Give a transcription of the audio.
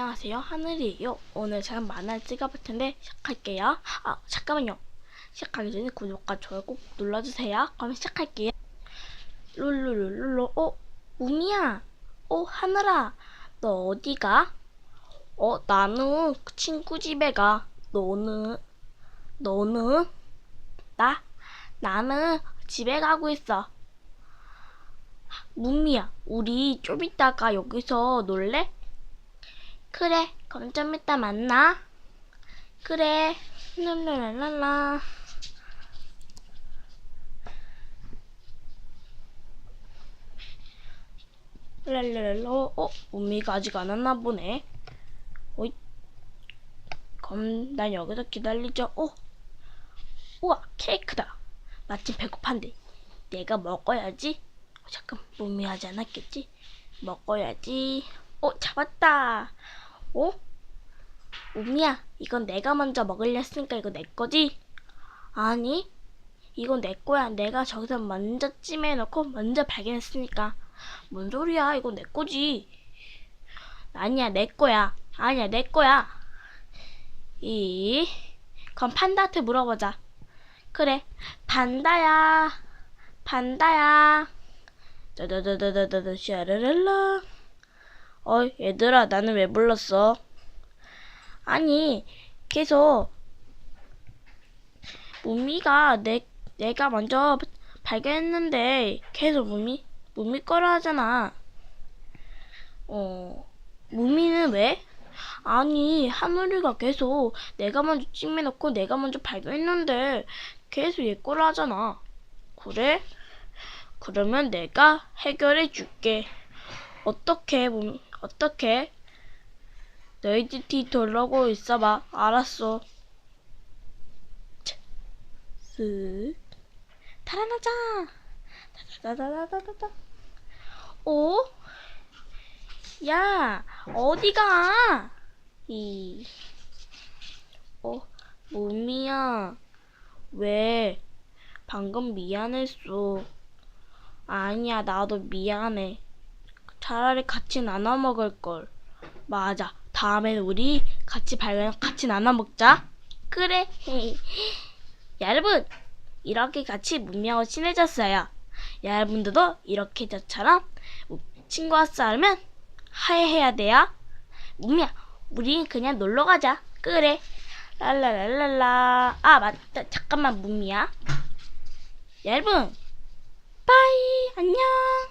안녕하세요. 하늘이에요. 오늘 제가 만화를 찍어볼 텐데 시작할게요. 아, 잠깐만요. 시작하기 전에 구독과 좋아요 꼭 눌러주세요. 그럼 시작할게요. 룰루룰룰루, 어, 우미야. 어, 하늘아. 너 어디가? 어, 나는 친구 집에 가. 너는? 너는? 나? 나는 집에 가고 있어. 무미야, 우리 좀 이따가 여기서 놀래? 그래, 그럼 좀 이따 만나. 그래, 랄랄랄랄라. 랄랄랄라, 어, 무미가 아직 안 왔나 보네. 어이, 그럼 난 여기서 기다리죠. 어, 우와, 케이크다. 마침 배고판데. 내가 먹어야지. 어, 잠깐, 무미 하지 않았겠지? 먹어야지. 어, 잡았다. 어? 우미야, 이건 내가 먼저 먹으려 했으니까 이거 내 거지? 아니, 이건 내 거야. 내가 저기서 먼저 찜해놓고 먼저 발견했으니까. 뭔 소리야? 이건 내 거지. 아니야, 내 거야. 아니야, 내 거야. 이, 그럼 판다한테 물어보자. 그래, 판다야. 판다야. 짜자자자자자 샤라랄라. 어, 얘들아, 나는 왜 불렀어? 아니, 계속 무미가 내 내가 먼저 발견했는데 계속 무미 무미 거라 하잖아. 어, 무미는 왜? 아니, 하늘이가 계속 내가 먼저 찍매놓고 내가 먼저 발견했는데 계속 얘 거라 하잖아. 그래? 그러면 내가 해결해 줄게. 어떻게 몸 어떻게? 너희들 뒤 돌아오고 있어봐. 알았어. 차, 쓱 달아나자. 다다다다다다다. 오? 야, 어디가? 이. 어, 몸이야. 왜? 방금 미안했어. 아니야, 나도 미안해. 차라리 같이 나눠 먹을 걸. 맞아. 다음엔 우리 같이 발견 같이 나눠 먹자. 그래. 여러분, 이렇게 같이 문명하고 친해졌어요. 여러분들도 이렇게 저처럼 친구와 싸우면 하해해야 돼요. 문명, 우리 그냥 놀러 가자. 그래. 랄랄랄랄라. 아, 맞다. 잠깐만, 문미야. 여러분, 빠이. 안녕.